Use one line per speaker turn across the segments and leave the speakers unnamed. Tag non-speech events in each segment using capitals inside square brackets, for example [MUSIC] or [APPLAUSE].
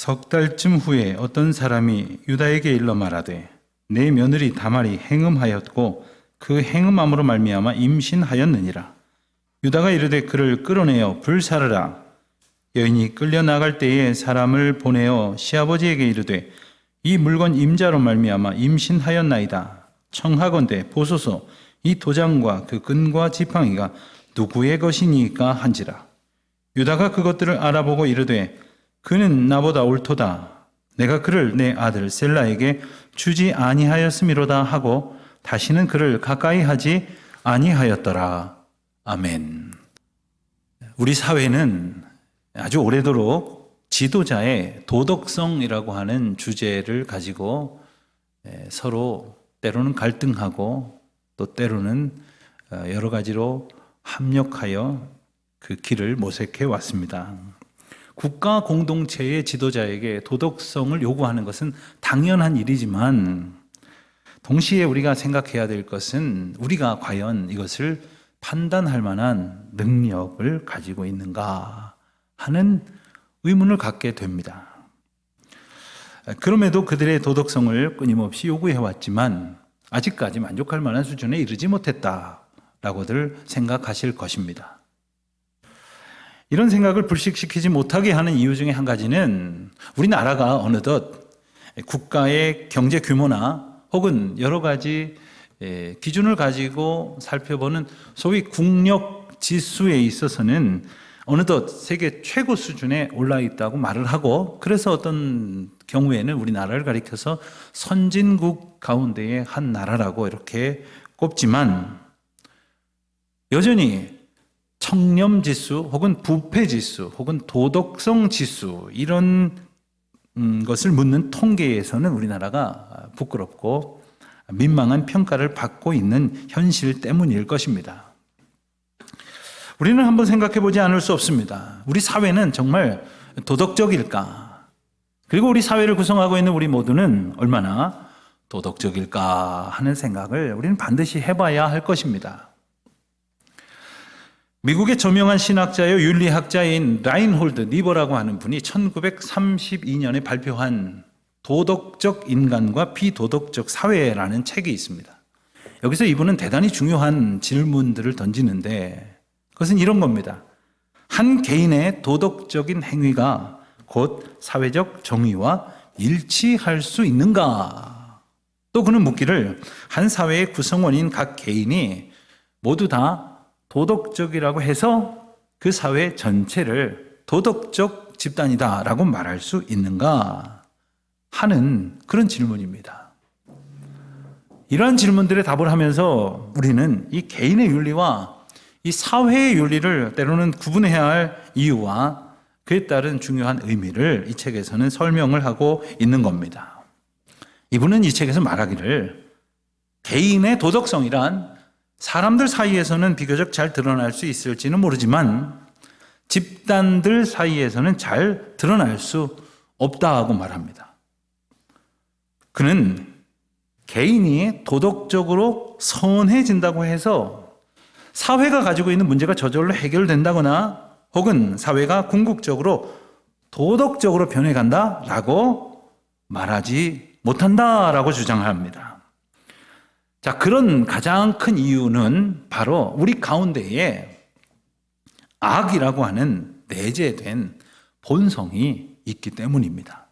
석 달쯤 후에 어떤 사람이 유다에게 일러 말하되 내 며느리 다말이 행음하였고 그 행음함으로 말미암아 임신하였느니라. 유다가 이르되 그를 끌어내어 불사르라. 여인이 끌려 나갈 때에 사람을 보내어 시아버지에게 이르되 이 물건 임자로 말미암아 임신하였나이다. 청하건대 보소서. 이 도장과 그 끈과 지팡이가 누구의 것이니까 한지라. 유다가 그것들을 알아보고 이르되 그는 나보다 옳도다. 내가 그를 내 아들 셀라에게 주지 아니하였음이로다 하고 다시는 그를 가까이 하지 아니하였더라. 아멘. 우리 사회는 아주 오래도록 지도자의 도덕성이라고 하는 주제를 가지고 에, 서로 때로는 갈등하고 또 때로는 어, 여러 가지로 합력하여 그 길을 모색해 왔습니다. 국가 공동체의 지도자에게 도덕성을 요구하는 것은 당연한 일이지만 동시에 우리가 생각해야 될 것은 우리가 과연 이것을 판단할 만한 능력을 가지고 있는가 하는 의문을 갖게 됩니다. 그럼에도 그들의 도덕성을 끊임없이 요구해 왔지만 아직까지 만족할 만한 수준에 이르지 못했다라고들 생각하실 것입니다. 이런 생각을 불식시키지 못하게 하는 이유 중에 한 가지는 우리나라가 어느덧 국가의 경제 규모나 혹은 여러 가지 에, 기준을 가지고 살펴보는 소위 국력 지수에 있어서는 어느덧 세계 최고 수준에 올라 있다고 말을 하고 그래서 어떤 경우에는 우리나라를 가리켜서 선진국 가운데의 한 나라라고 이렇게 꼽지만 여전히 청렴 지수 혹은 부패 지수 혹은 도덕성 지수 이런 음, 것을 묻는 통계에서는 우리나라가 부끄럽고 민망한 평가를 받고 있는 현실 때문일 것입니다. 우리는 한번 생각해 보지 않을 수 없습니다. 우리 사회는 정말 도덕적일까? 그리고 우리 사회를 구성하고 있는 우리 모두는 얼마나 도덕적일까 하는 생각을 우리는 반드시 해봐야 할 것입니다. 미국의 저명한 신학자요 윤리학자인 라인홀드 니버라고 하는 분이 1932년에 발표한 도덕적 인간과 비도덕적 사회라는 책이 있습니다. 여기서 이분은 대단히 중요한 질문들을 던지는데 그것은 이런 겁니다. 한 개인의 도덕적인 행위가 곧 사회적 정의와 일치할 수 있는가? 또 그는 묻기를 한 사회의 구성원인 각 개인이 모두 다 도덕적이라고 해서 그 사회 전체를 도덕적 집단이다라고 말할 수 있는가 하는 그런 질문입니다. 이러한 질문들에 답을 하면서 우리는 이 개인의 윤리와 이 사회의 윤리를 때로는 구분해야 할 이유와 그에 따른 중요한 의미를 이 책에서는 설명을 하고 있는 겁니다. 이분은 이 책에서 말하기를 개인의 도덕성이란 사람들 사이에서는 비교적 잘 드러날 수 있을지는 모르지만 집단들 사이에서는 잘 드러날 수 없다고 말합니다. 그는 개인이 도덕적으로 선해진다고 해서 사회가 가지고 있는 문제가 저절로 해결된다거나 혹은 사회가 궁극적으로 도덕적으로 변해간다라고 말하지 못한다라고 주장합니다. 자, 그런 가장 큰 이유는 바로 우리 가운데에 악이라고 하는 내재된 본성이 있기 때문입니다.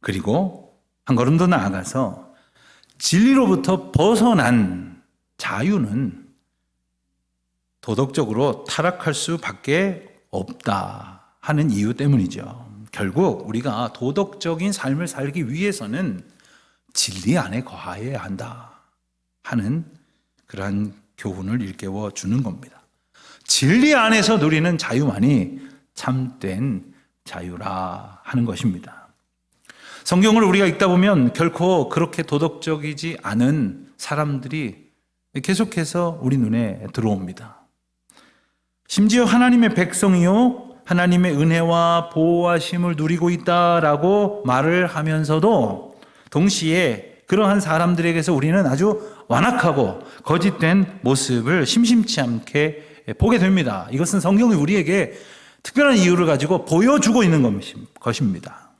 그리고 한 걸음 더 나아가서 진리로부터 벗어난 자유는 도덕적으로 타락할 수밖에 없다 하는 이유 때문이죠. 결국 우리가 도덕적인 삶을 살기 위해서는 진리 안에 거하여야 한다. 하는 그러한 교훈을 일깨워 주는 겁니다. 진리 안에서 누리는 자유만이 참된 자유라 하는 것입니다. 성경을 우리가 읽다 보면 결코 그렇게 도덕적이지 않은 사람들이 계속해서 우리 눈에 들어옵니다. 심지어 하나님의 백성이요, 하나님의 은혜와 보호하심을 누리고 있다라고 말을 하면서도 동시에 그러한 사람들에게서 우리는 아주 완악하고 거짓된 모습을 심심치 않게 보게 됩니다. 이것은 성경이 우리에게 특별한 이유를 가지고 보여주고 있는 것입니다.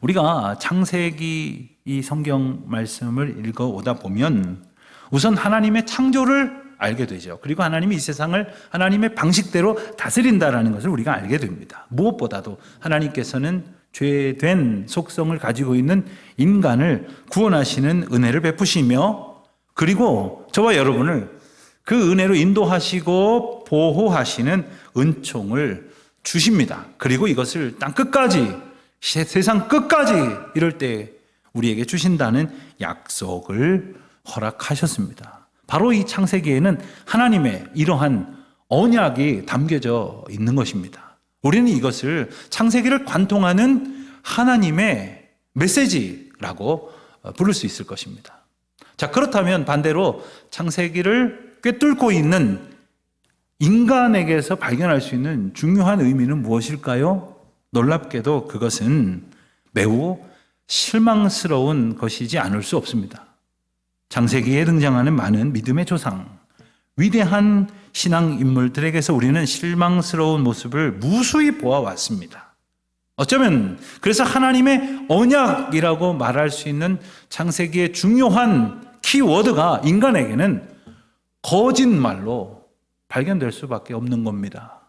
우리가 창세기 이 성경 말씀을 읽어 오다 보면 우선 하나님의 창조를 알게 되죠. 그리고 하나님이 이 세상을 하나님의 방식대로 다스린다라는 것을 우리가 알게 됩니다. 무엇보다도 하나님께서는 죄된 속성을 가지고 있는 인간을 구원하시는 은혜를 베푸시며 그리고 저와 여러분을 그 은혜로 인도하시고 보호하시는 은총을 주십니다. 그리고 이것을 땅 끝까지 세- 세상 끝까지 이럴 때 우리에게 주신다는 약속을 허락하셨습니다. 바로 이 창세기에는 하나님의 이러한 언약이 담겨져 있는 것입니다. 우리는 이것을 창세기를 관통하는 하나님의 메시지라고 어, 부를 수 있을 것입니다. 자, 그렇다면 반대로 창세기를 꿰뚫고 있는 인간에게서 발견할 수 있는 중요한 의미는 무엇일까요? 놀랍게도 그것은 매우 실망스러운 것이지 않을 수 없습니다. 창세기에 등장하는 많은 믿음의 조상, 위대한 신앙 인물들에게서 우리는 실망스러운 모습을 무수히 보아왔습니다. 어쩌면 그래서 하나님의 언약이라고 말할 수 있는 창세기의 중요한 키워드가 인간에게는 거짓말로 발견될 수밖에 없는 겁니다.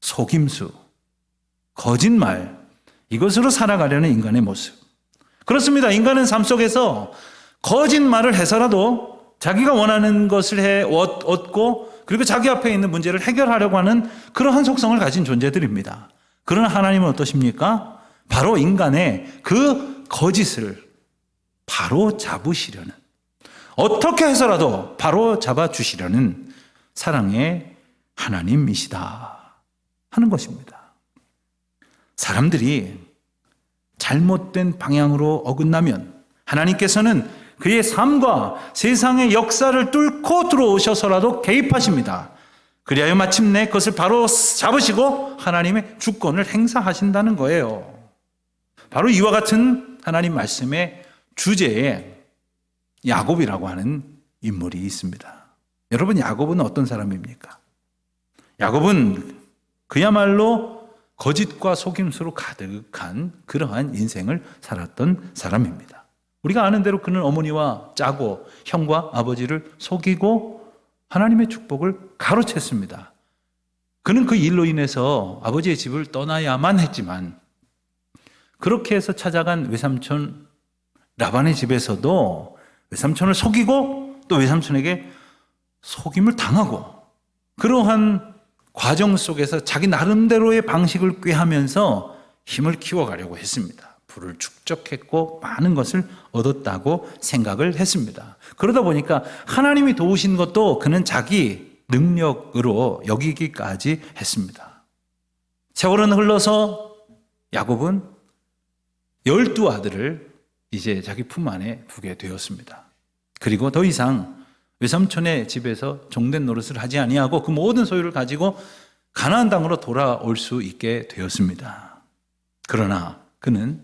속임수, 거짓말, 이것으로 살아가려는 인간의 모습. 그렇습니다. 인간은 삶 속에서 거짓말을 해서라도 자기가 원하는 것을 해 얻- 얻고 그리고 자기 앞에 있는 문제를 해결하려고 하는 그러한 속성을 가진 존재들입니다. 그러나 하나님은 어떠십니까? 바로 인간의 그 거짓을 바로 잡으시려는 어떻게 해서라도 바로 잡아 주시려는 사랑의 하나님이시다 하는 것입니다. 사람들이 잘못된 방향으로 어긋나면 하나님께서는 그의 삶과 세상의 역사를 뚫고 들어오셔서라도 개입하십니다. 그리하여 마침내 그것을 바로 잡으시고 하나님의 주권을 행사하신다는 거예요. 바로 이와 같은 하나님 말씀의 주제에 야곱이라고 하는 인물이 있습니다. 여러분, 야곱은 어떤 사람입니까? 야곱은 그야말로 거짓과 속임수로 가득한 그러한 인생을 살았던 사람입니다. 우리가 아는 대로 그는 어머니와 짜고 형과 아버지를 속이고 하나님의 축복을 가로챘습니다. 그는 그 일로 인해서 아버지의 집을 떠나야만 했지만 그렇게 해서 찾아간 외삼촌 라반의 집에서도 외삼촌을 속이고 또 외삼촌에게 속임을 당하고 그러한 과정 속에서 자기 나름대로의 방식을 꾀하면서 힘을 키워가려고 했습니다. 부를 축적했고 많은 것을 얻었다고 생각을 했습니다. 그러다 보니까 하나님이 도우신 것도 그는 자기 능력으로 여기기까지 했습니다. 세월은 흘러서 야곱은 열두 아들을 이제 자기 품 안에 두게 되었습니다. 그리고 더 이상 외삼촌의 집에서 종된 노릇을 하지 아니하고 그 모든 소유를 가지고 가나안 땅으로 돌아올 수 있게 되었습니다. 그러나 그는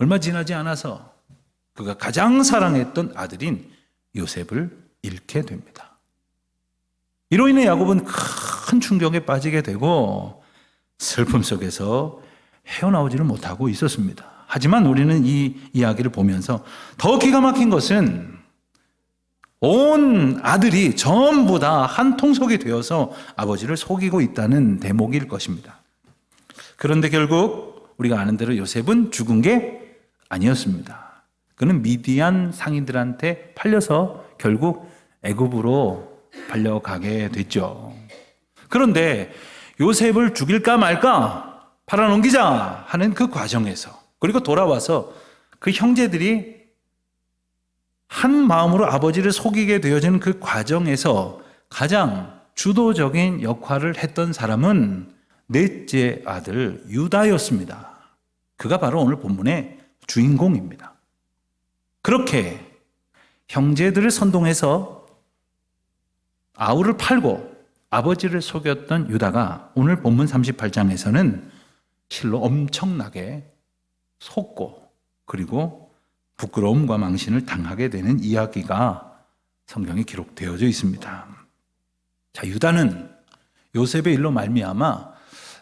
얼마 지나지 않아서 그가 가장 사랑했던 아들인 요셉을 잃게 됩니다. 이로 인해 야곱은 큰 충격에 빠지게 되고 슬픔 속에서 헤어나오지를 못하고 있었습니다. 하지만 우리는 이 이야기를 보면서 더 기가 막힌 것은 온 아들이 전부 다 한 통속이 되어서 아버지를 속이고 있다는 대목일 것입니다. 그런데 결국 우리가 아는 대로 요셉은 죽은 게 아니었습니다. 그는 미디안 상인들한테 팔려서 결국 애굽으로 팔려가게 됐죠. 그런데 요셉을 죽일까 말까 팔아넘기자 하는 그 과정에서 그리고 돌아와서 그 형제들이 한 마음으로 아버지를 속이게 되어지는 그 과정에서 가장 주도적인 역할을 했던 사람은 넷째 아들 유다였습니다. 그가 바로 오늘 본문의 주인공입니다. 그렇게 형제들을 선동해서 아우를 팔고 아버지를 속였던 유다가 오늘 본문 38장에서는 실로 엄청나게 속고 그리고 부끄러움과 망신을 당하게 되는 이야기가 성경에 기록되어져 있습니다. 자, 유다는 요셉의 일로 말미암아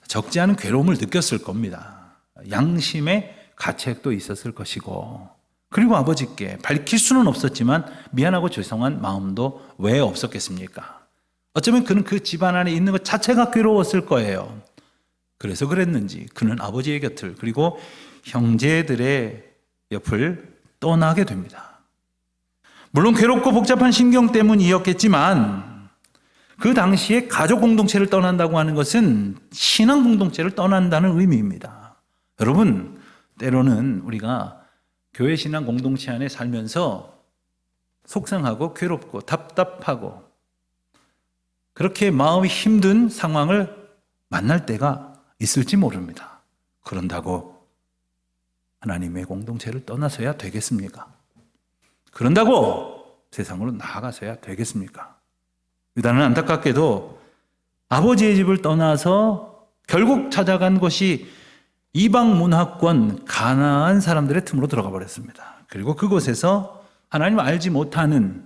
적지 않은 괴로움을 느꼈을 겁니다. 양심의 가책도 있었을 것이고 그리고 아버지께 밝힐 수는 없었지만 미안하고 죄송한 마음도 왜 없었겠습니까? 어쩌면 그는 그 집안 안에 있는 것 자체가 괴로웠을 거예요. 그래서 그랬는지 그는 아버지의 곁을 그리고 형제들의 옆을 떠나게 됩니다. 물론 괴롭고 복잡한 신경 때문이었겠지만 그 당시에 가족 공동체를 떠난다고 하는 것은 신앙 공동체를 떠난다는 의미입니다. 여러분, 때로는 우리가 교회 신앙 공동체 안에 살면서 속상하고 괴롭고 답답하고 그렇게 마음이 힘든 상황을 만날 때가 있을지 모릅니다. 그런다고 하나님의 공동체를 떠나서야 되겠습니까? 그런다고 세상으로 나아가서야 되겠습니까? 유다는 안타깝게도 아버지의 집을 떠나서 결국 찾아간 곳이 이방 문화권 가나안 사람들의 틈으로 들어가 버렸습니다. 그리고 그곳에서 하나님 알지 못하는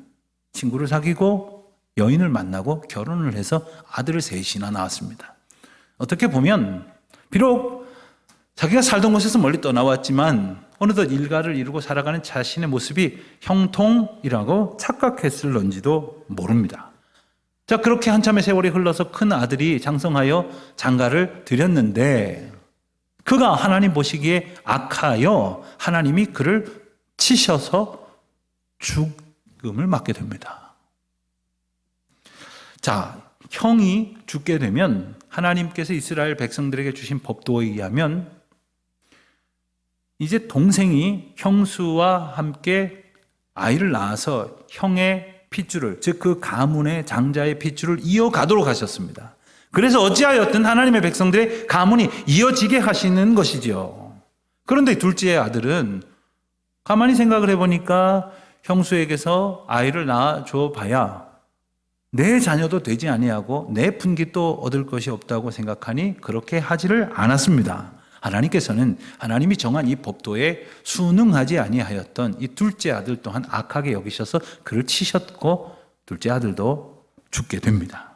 친구를 사귀고 여인을 만나고 결혼을 해서 아들을 셋이나 낳았습니다. 어떻게 보면 비록 자기가 살던 곳에서 멀리 떠나왔지만 어느덧 일가를 이루고 살아가는 자신의 모습이 형통이라고 착각했을런지도 모릅니다. 자, 그렇게 한참의 세월이 흘러서 큰 아들이 장성하여 장가를 드렸는데 그가 하나님 보시기에 악하여 하나님이 그를 치셔서 죽음을 맞게 됩니다. 자, 형이 죽게 되면 하나님께서 이스라엘 백성들에게 주신 법도에 의하면 이제 동생이 형수와 함께 아이를 낳아서 형의 핏줄을 즉 그 가문의 장자의 핏줄을 이어가도록 하셨습니다. 그래서 어찌하였든 하나님의 백성들의 가문이 이어지게 하시는 것이죠. 그런데 둘째 아들은 가만히 생각을 해보니까 형수에게서 아이를 낳아줘 봐야 내 자녀도 되지 아니하고 내 분깃도 얻을 것이 없다고 생각하니 그렇게 하지를 않았습니다. 하나님께서는 하나님이 정한 이 법도에 순응하지 아니하였던 이 둘째 아들 또한 악하게 여기셔서 그를 치셨고 둘째 아들도 죽게 됩니다.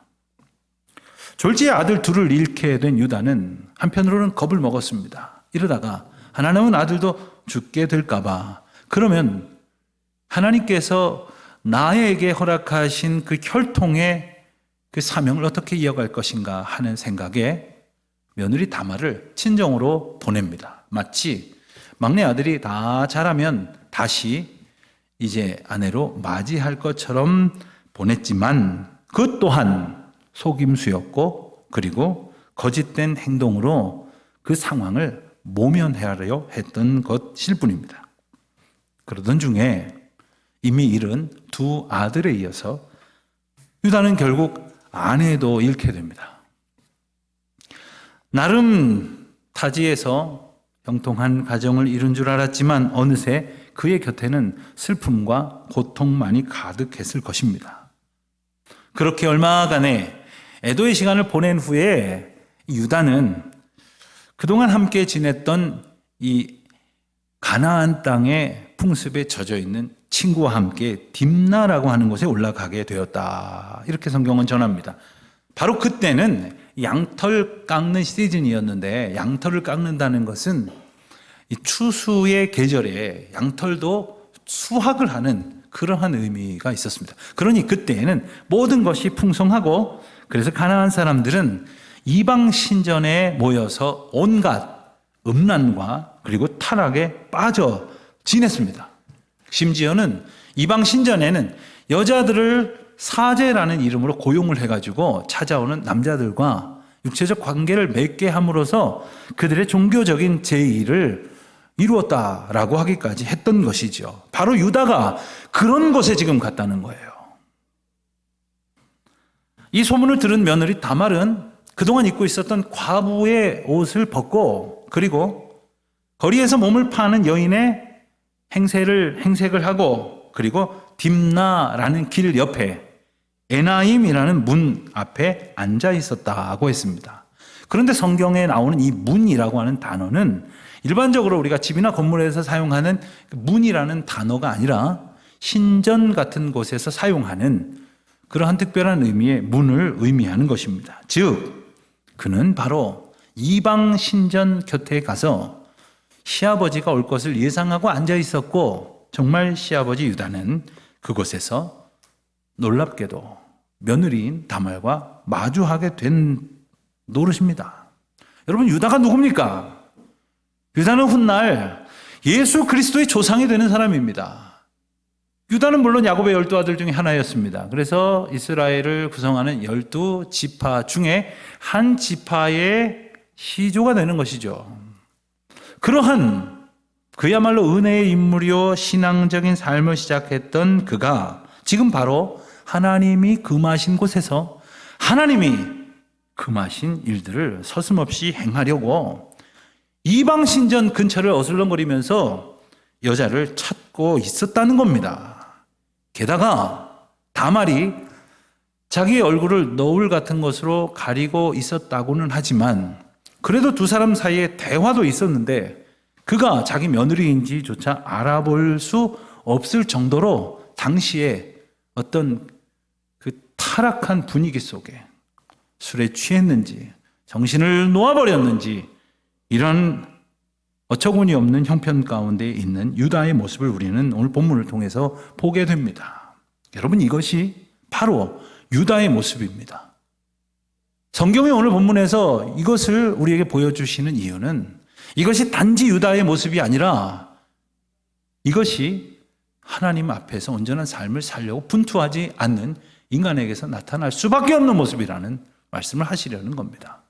졸지의 아들 둘을 잃게 된 유다는 한편으로는 겁을 먹었습니다. 이러다가 하나 남은 아들도 죽게 될까봐 그러면 하나님께서 나에게 허락하신 그 혈통의 그 사명을 어떻게 이어갈 것인가 하는 생각에 며느리 다말을 친정으로 보냅니다. 마치 막내 아들이 다 자라면 다시 이제 아내로 맞이할 것처럼 보냈지만 그 또한 속임수였고 그리고 거짓된 행동으로 그 상황을 모면하려 했던 것일 뿐입니다. 그러던 중에 이미 잃은 두 아들에 이어서 유다는 결국 아내도 잃게 됩니다. 나름 타지에서 형통한 가정을 이룬 줄 알았지만 어느새 그의 곁에는 슬픔과 고통만이 가득했을 것입니다. 그렇게 얼마간의 애도의 시간을 보낸 후에 유다는 그동안 함께 지냈던 이 가나안 땅의 풍습에 젖어 있는 친구와 함께 딥나라고 하는 곳에 올라가게 되었다. 이렇게 성경은 전합니다. 바로 그때는 양털 깎는 시즌이었는데 양털을 깎는다는 것은 이 추수의 계절에 양털도 수확을 하는 그러한 의미가 있었습니다. 그러니 그때에는 모든 것이 풍성하고 그래서 가나안 사람들은 이방 신전에 모여서 온갖 음란과 그리고 타락에 빠져 지냈습니다. 심지어는 이방 신전에는 여자들을 사제라는 이름으로 고용을 해가지고 찾아오는 남자들과 육체적 관계를 맺게 함으로써 그들의 종교적인 제의를 이루었다라고 하기까지 했던 것이죠. 바로 유다가 그런 곳에 지금 갔다는 거예요. 이 소문을 들은 며느리 다말은 그동안 입고 있었던 과부의 옷을 벗고 그리고 거리에서 몸을 파는 여인의 행세를 행색을 하고 그리고 딥나라는 길 옆에 에나임이라는 문 앞에 앉아 있었다고 했습니다. 그런데 성경에 나오는 이 문이라고 하는 단어는 일반적으로 우리가 집이나 건물에서 사용하는 그 문이라는 단어가 아니라 신전 같은 곳에서 사용하는 그러한 특별한 의미의 문을 의미하는 것입니다. 즉, 그는 바로 이방 신전 곁에 가서 시아버지가 올 것을 예상하고 앉아 있었고 정말 시아버지 유다는 그곳에서 놀랍게도 며느리인 다말과 마주하게 된 노릇입니다. 여러분 유다가 누굽니까? 유다는 훗날 예수 그리스도의 조상이 되는 사람입니다. 유다는 물론 야곱의 열두 아들 중에 하나였습니다. 그래서 이스라엘을 구성하는 열두 지파 중에 한 지파의 시조가 되는 것이죠. 그러한 그야말로 은혜의 인물이요 신앙적인 삶을 시작했던 그가 지금 바로 하나님이 금하신 곳에서 하나님이 금하신 일들을 서슴없이 행하려고 이방 신전 근처를 어슬렁거리면서 여자를 찾고 있었다는 겁니다. 게다가 다말이 자기의 얼굴을 너울 같은 것으로 가리고 있었다고는 하지만 그래도 두 사람 사이에 대화도 있었는데 그가 자기 며느리인지조차 알아볼 수 없을 정도로 당시에 어떤 그 타락한 분위기 속에 술에 취했는지 정신을 놓아버렸는지 이런 어처구니 없는 형편 가운데 있는 유다의 모습을 우리는 오늘 본문을 통해서 보게 됩니다. 여러분 이것이 바로 유다의 모습입니다. 성경의 오늘 본문에서 이것을 우리에게 보여주시는 이유는 이것이 단지 유다의 모습이 아니라 이것이 하나님 앞에서 온전한 삶을 살려고 분투하지 않는 인간에게서 나타날 수밖에 없는 모습이라는 말씀을 하시려는 겁니다.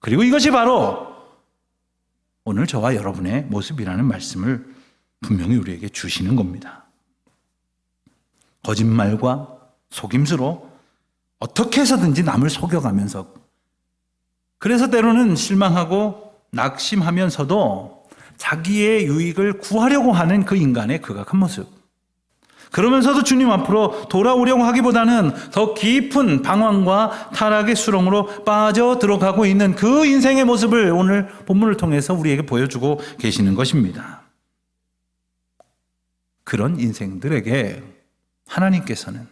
그리고 이것이 바로 오늘 저와 여러분의 모습이라는 말씀을 분명히 우리에게 주시는 겁니다. 거짓말과 속임수로 어떻게 해서든지 남을 속여가면서 그래서 때로는 실망하고 낙심하면서도 자기의 유익을 구하려고 하는 그 인간의 극악한 모습. 그러면서도 주님 앞으로 돌아오려고 하기보다는 더 깊은 방황과 타락의 수렁으로 빠져 들어가고 있는 그 인생의 모습을 오늘 본문을 통해서 우리에게 보여주고 계시는 것입니다. 그런 인생들에게 하나님께서는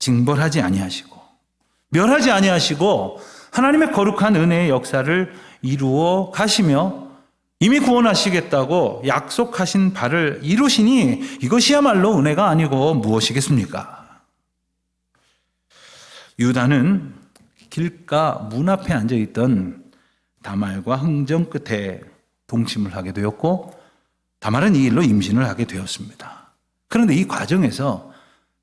징벌하지 아니하시고 멸하지 아니하시고 하나님의 거룩한 은혜의 역사를 이루어 가시며 이미 구원하시겠다고 약속하신 바를 이루시니 이것이야말로 은혜가 아니고 무엇이겠습니까? 유다는 길가 문 앞에 앉아 있던 다말과 흥정 끝에 동침을 하게 되었고 다말은 이 일로 임신을 하게 되었습니다. 그런데 이 과정에서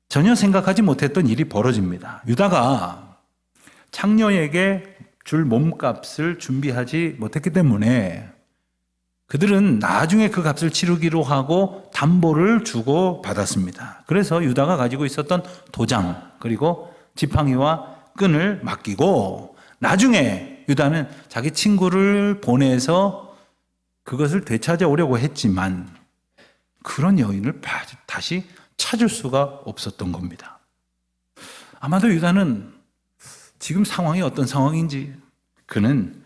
전혀 생각하지 못했던 일이 벌어집니다. 유다가 창녀에게 줄 몸값을 준비하지 못했기 때문에 그들은 나중에 그 값을 치르기로 하고 담보를 주고 받았습니다. 그래서 유다가 가지고 있었던 도장 그리고 지팡이와 끈을 맡기고 나중에 유다는 자기 친구를 보내서 그것을 되찾아오려고 했지만 그런 여인을 다시 찾을 수가 없었던 겁니다. 아마도 유다는 지금 상황이 어떤 상황인지 그는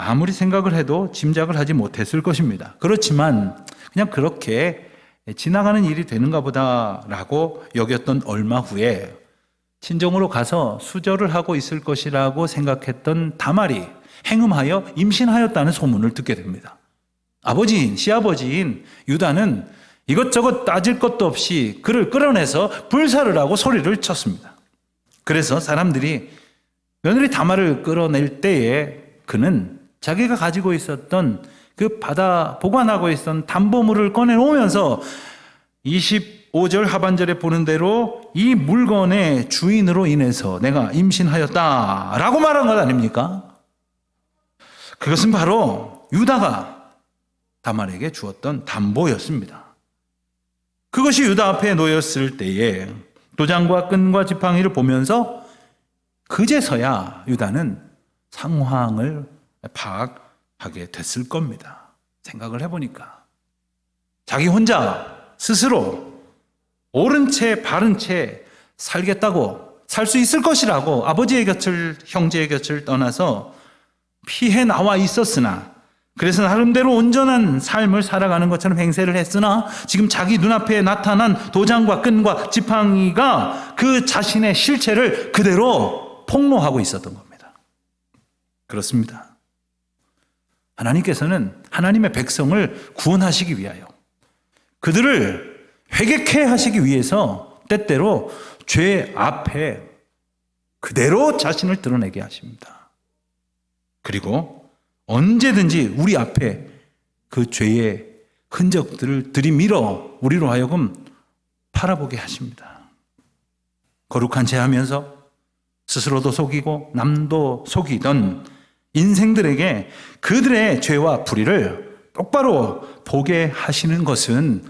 아무리 생각을 해도 짐작을 하지 못했을 것입니다. 그렇지만 그냥 그렇게 지나가는 일이 되는가 보다라고 여겼던 얼마 후에 친정으로 가서 수절을 하고 있을 것이라고 생각했던 다말이 행음하여 임신하였다는 소문을 듣게 됩니다. 아버지인, 시아버지인 유다는 이것저것 따질 것도 없이 그를 끌어내서 불사를 하고 소리를 쳤습니다. 그래서 사람들이 며느리 다말을 끌어낼 때에 그는 자기가 가지고 있었던 그 받아 보관하고 있었던 담보물을 꺼내놓으면서 25절 하반절에 보는 대로 이 물건의 주인으로 인해서 내가 임신하였다 라고 말한 것 아닙니까? 그것은 바로 유다가 다말에게 주었던 담보였습니다. 그것이 유다 앞에 놓였을 때에 도장과 끈과 지팡이를 보면서 그제서야 유다는 상황을 파악하게 됐을 겁니다. 생각을 해보니까. 자기 혼자 스스로 옳은 채 바른 채 살겠다고 살 수 있을 것이라고 아버지의 곁을 형제의 곁을 떠나서 피해 나와 있었으나 그래서 나름대로 온전한 삶을 살아가는 것처럼 행세를 했으나 지금 자기 눈앞에 나타난 도장과 끈과 지팡이가 그 자신의 실체를 그대로 폭로하고 있었던 겁니다. 그렇습니다. 하나님께서는 하나님의 백성을 구원하시기 위하여 그들을 회개케 하시기 위해서 때때로 죄 앞에 그대로 자신을 드러내게 하십니다. 그리고 언제든지 우리 앞에 그 죄의 흔적들을 들이밀어 우리로 하여금 팔아보게 하십니다. 거룩한 죄 하면서 스스로도 속이고 남도 속이던 인생들에게 그들의 죄와 불의를 똑바로 보게 하시는 것은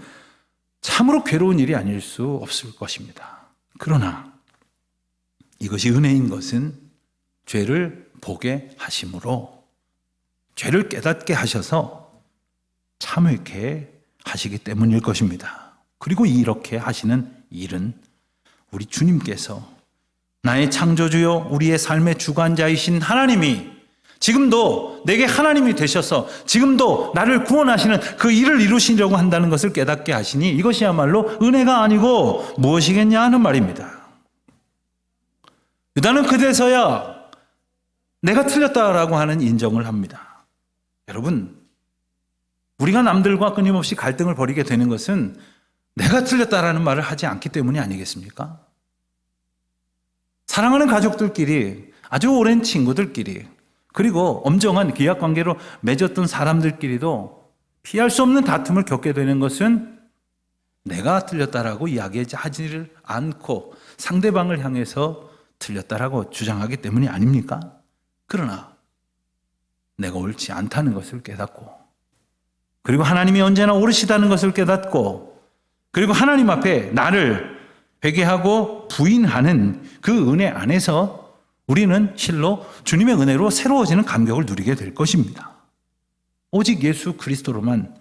참으로 괴로운 일이 아닐 수 없을 것입니다. 그러나 이것이 은혜인 것은 죄를 보게 하심으로 죄를 깨닫게 하셔서 참을게 하시기 때문일 것입니다. 그리고 이렇게 하시는 일은 우리 주님께서 나의 창조주요 우리의 삶의 주관자이신 하나님이 지금도 내게 하나님이 되셔서 지금도 나를 구원하시는 그 일을 이루시려고 한다는 것을 깨닫게 하시니 이것이야말로 은혜가 아니고 무엇이겠냐 하는 말입니다. 유다는 그제서야 내가 틀렸다라고 하는 인정을 합니다. 여러분, 우리가 남들과 끊임없이 갈등을 벌이게 되는 것은 내가 틀렸다라는 말을 하지 않기 때문이 아니겠습니까? 사랑하는 가족들끼리 아주 오랜 친구들끼리 그리고 엄정한 기약 관계로 맺었던 사람들끼리도 피할 수 없는 다툼을 겪게 되는 것은 내가 틀렸다라고 이야기하지를 않고 상대방을 향해서 틀렸다라고 주장하기 때문이 아닙니까? 그러나 내가 옳지 않다는 것을 깨닫고 그리고 하나님이 언제나 옳으시다는 것을 깨닫고 그리고 하나님 앞에 나를 회개하고 부인하는 그 은혜 안에서 우리는 실로 주님의 은혜로 새로워지는 감격을 누리게 될 것입니다. 오직 예수 그리스도로만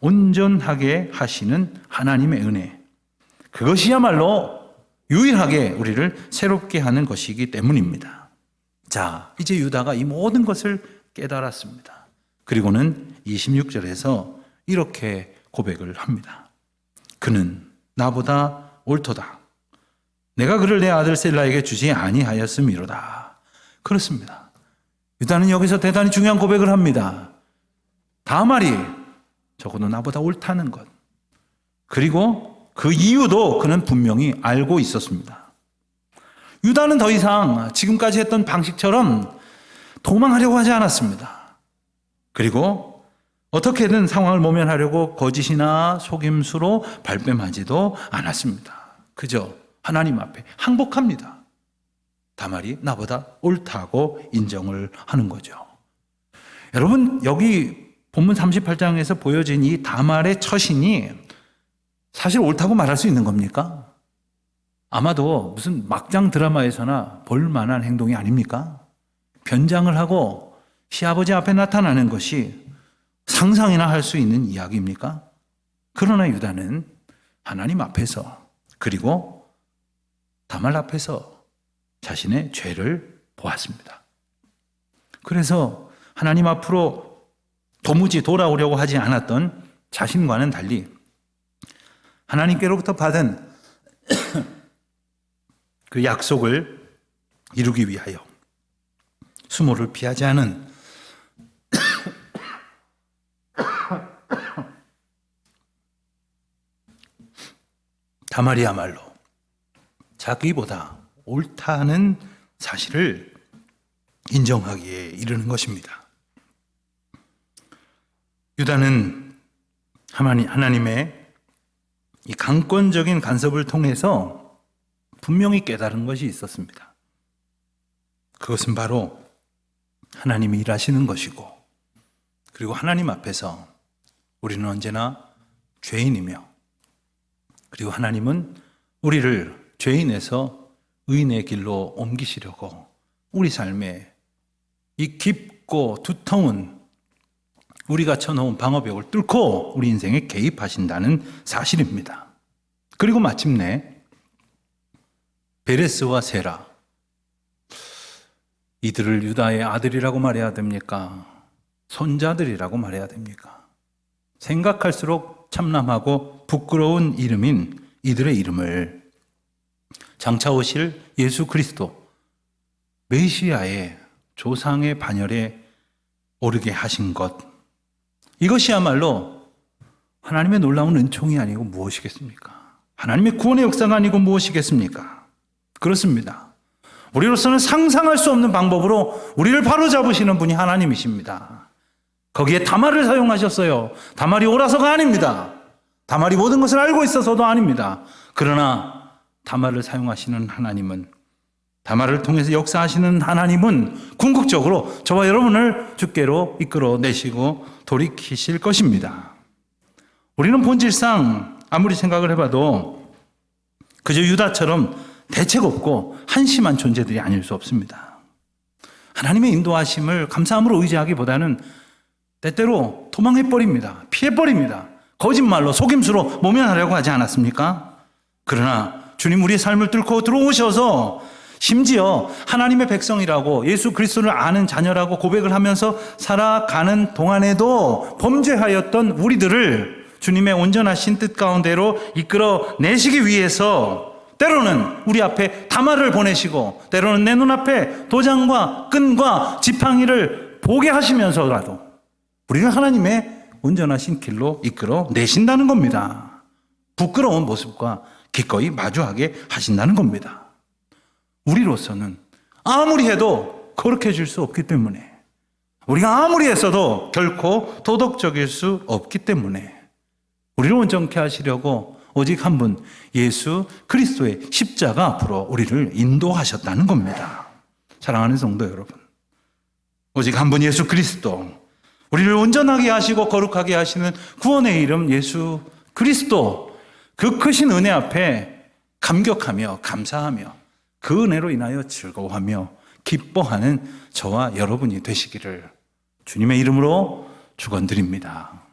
온전하게 하시는 하나님의 은혜. 그것이야말로 유일하게 우리를 새롭게 하는 것이기 때문입니다. 자, 이제 유다가 이 모든 것을 깨달았습니다. 그리고는 26절에서 이렇게 고백을 합니다. 그는 나보다 옳도다. 내가 그를 내 아들 셀라에게 주지 아니하였음이로다. 그렇습니다. 유다는 여기서 대단히 중요한 고백을 합니다. 다말이 적어도 나보다 옳다는 것. 그리고 그 이유도 그는 분명히 알고 있었습니다. 유다는 더 이상 지금까지 했던 방식처럼 도망하려고 하지 않았습니다. 그리고 어떻게든 상황을 모면하려고 거짓이나 속임수로 발뺌하지도 않았습니다. 그저 하나님 앞에 항복합니다. 다말이 나보다 옳다고 인정을 하는 거죠. 여러분, 여기 본문 38장에서 보여진 이 다말의 처신이 사실 옳다고 말할 수 있는 겁니까? 아마도 무슨 막장 드라마에서나 볼 만한 행동이 아닙니까? 변장을 하고 시아버지 앞에 나타나는 것이 상상이나 할 수 있는 이야기입니까? 그러나 유다는 하나님 앞에서 그리고 다말 앞에서 자신의 죄를 보았습니다. 그래서 하나님 앞으로 도무지 돌아오려고 하지 않았던 자신과는 달리 하나님께로부터 받은 [CLEARS THROAT] 그 약속을 이루기 위하여 수모를 피하지 않은 [CLEARS THROAT] 다말이야말로 자기보다 옳다는 사실을 인정하기에 이르는 것입니다. 유다는 하나님, 하나님의 이 강권적인 간섭을 통해서 분명히 깨달은 것이 있었습니다. 그것은 바로 하나님이 일하시는 것이고, 그리고 하나님 앞에서 우리는 언제나 죄인이며, 그리고 하나님은 우리를 죄인에서 의인의 길로 옮기시려고 우리 삶에 이 깊고 두터운 우리가 쳐놓은 방어벽을 뚫고 우리 인생에 개입하신다는 사실입니다. 그리고 마침내 베레스와 세라 이들을 유다의 아들이라고 말해야 됩니까? 손자들이라고 말해야 됩니까? 생각할수록 참남하고 부끄러운 이름인 이들의 이름을 장차 오실 예수 그리스도 메시아의 조상의 반열에 오르게 하신 것. 이것이야말로 하나님의 놀라운 은총이 아니고 무엇이겠습니까? 하나님의 구원의 역사가 아니고 무엇이겠습니까? 그렇습니다. 우리로서는 상상할 수 없는 방법으로 우리를 바로잡으시는 분이 하나님이십니다. 거기에 다말을 사용하셨어요. 다말이 옳아서가 아닙니다. 다말이 모든 것을 알고 있어서도 아닙니다. 그러나 다말을 사용하시는 하나님은 다말을 통해서 역사하시는 하나님은 궁극적으로 저와 여러분을 주께로 이끌어 내시고 돌이키실 것입니다. 우리는 본질상 아무리 생각을 해봐도 그저 유다처럼 대책 없고 한심한 존재들이 아닐 수 없습니다. 하나님의 인도하심을 감사함으로 의지하기보다는 때때로 도망해버립니다. 피해버립니다. 거짓말로 속임수로 모면하려고 하지 않았습니까? 그러나 주님 우리의 삶을 뚫고 들어오셔서 심지어 하나님의 백성이라고 예수 그리스도를 아는 자녀라고 고백을 하면서 살아가는 동안에도 범죄하였던 우리들을 주님의 온전하신 뜻 가운데로 이끌어 내시기 위해서 때로는 우리 앞에 다말을 보내시고 때로는 내 눈앞에 도장과 끈과 지팡이를 보게 하시면서라도 우리를 하나님의 온전하신 길로 이끌어 내신다는 겁니다. 부끄러운 모습과 기꺼이 마주하게 하신다는 겁니다. 우리로서는 아무리 해도 거룩해질 수 없기 때문에 우리가 아무리 했어도 결코 도덕적일 수 없기 때문에 우리를 온전케 하시려고 오직 한 분 예수 그리스도의 십자가 앞으로 우리를 인도하셨다는 겁니다. 사랑하는 성도 여러분. 오직 한 분 예수 그리스도 우리를 온전하게 하시고 거룩하게 하시는 구원의 이름 예수 그리스도 그 크신 은혜 앞에 감격하며 감사하며 그 은혜로 인하여 즐거워하며 기뻐하는 저와 여러분이 되시기를 주님의 이름으로 축원드립니다.